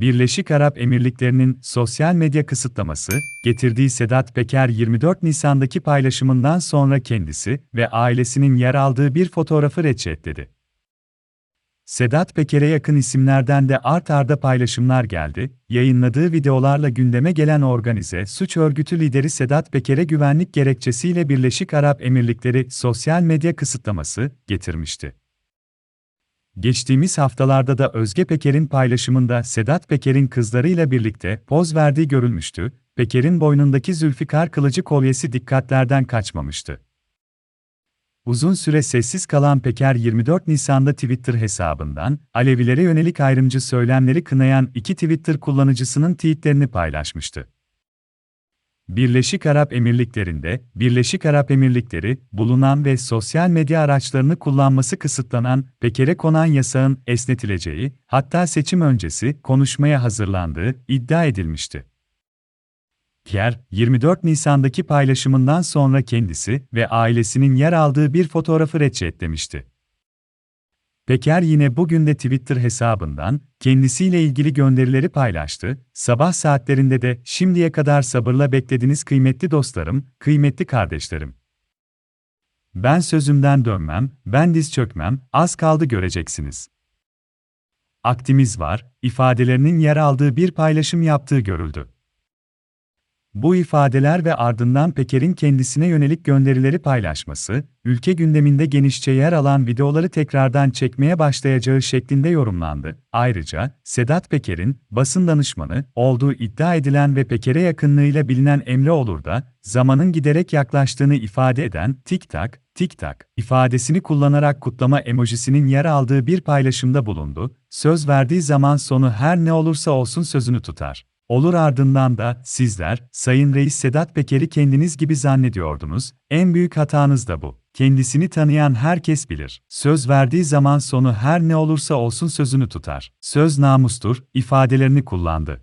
Birleşik Arap Emirlikleri'nin sosyal medya kısıtlaması, getirdiği Sedat Peker 24 Nisan'daki paylaşımından sonra kendisi ve ailesinin yer aldığı bir fotoğrafı reçetledi. Sedat Peker'e yakın isimlerden de art arda paylaşımlar geldi, yayınladığı videolarla gündeme gelen organize suç örgütü lideri Sedat Peker'e güvenlik gerekçesiyle Birleşik Arap Emirlikleri sosyal medya kısıtlaması getirmişti. Geçtiğimiz haftalarda da Özge Peker'in paylaşımında Sedat Peker'in kızlarıyla birlikte poz verdiği görülmüştü, Peker'in boynundaki Zülfikar kılıcı kolyesi dikkatlerden kaçmamıştı. Uzun süre sessiz kalan Peker 24 Nisan'da Twitter hesabından, Alevilere yönelik ayrımcı söylemleri kınayan iki Twitter kullanıcısının tweetlerini paylaşmıştı. Birleşik Arap Emirlikleri'nde, Birleşik Arap Emirlikleri, bulunan ve sosyal medya araçlarını kullanması kısıtlanan, Peker'e konan yasağın esnetileceği, hatta seçim öncesi konuşmaya hazırlandığı iddia edilmişti. Kier, 24 Nisan'daki paylaşımından sonra kendisi ve ailesinin yer aldığı bir fotoğrafı reçetlemişti. Peker yine bugün de Twitter hesabından kendisiyle ilgili gönderileri paylaştı. Sabah saatlerinde de şimdiye kadar sabırla beklediniz kıymetli dostlarım, kıymetli kardeşlerim. Ben sözümden dönmem, ben diz çökmem, az kaldı göreceksiniz. Aktimiz var, ifadelerinin yer aldığı bir paylaşım yaptığı görüldü. Bu ifadeler ve ardından Peker'in kendisine yönelik gönderileri paylaşması, ülke gündeminde genişçe yer alan videoları tekrardan çekmeye başlayacağı şeklinde yorumlandı. Ayrıca, Sedat Peker'in, basın danışmanı, olduğu iddia edilen ve Peker'e yakınlığıyla bilinen Emre Olur da, zamanın giderek yaklaştığını ifade eden TikTok, TikTok ifadesini kullanarak kutlama emojisinin yer aldığı bir paylaşımda bulundu. Söz verdiği zaman sonu her ne olursa olsun sözünü tutar. Olur ardından da, sizler, Sayın Reis Sedat Peker'i kendiniz gibi zannediyordunuz, en büyük hatanız da bu. Kendisini tanıyan herkes bilir. Söz verdiği zaman sonu her ne olursa olsun sözünü tutar. Söz namustur, ifadelerini kullandı.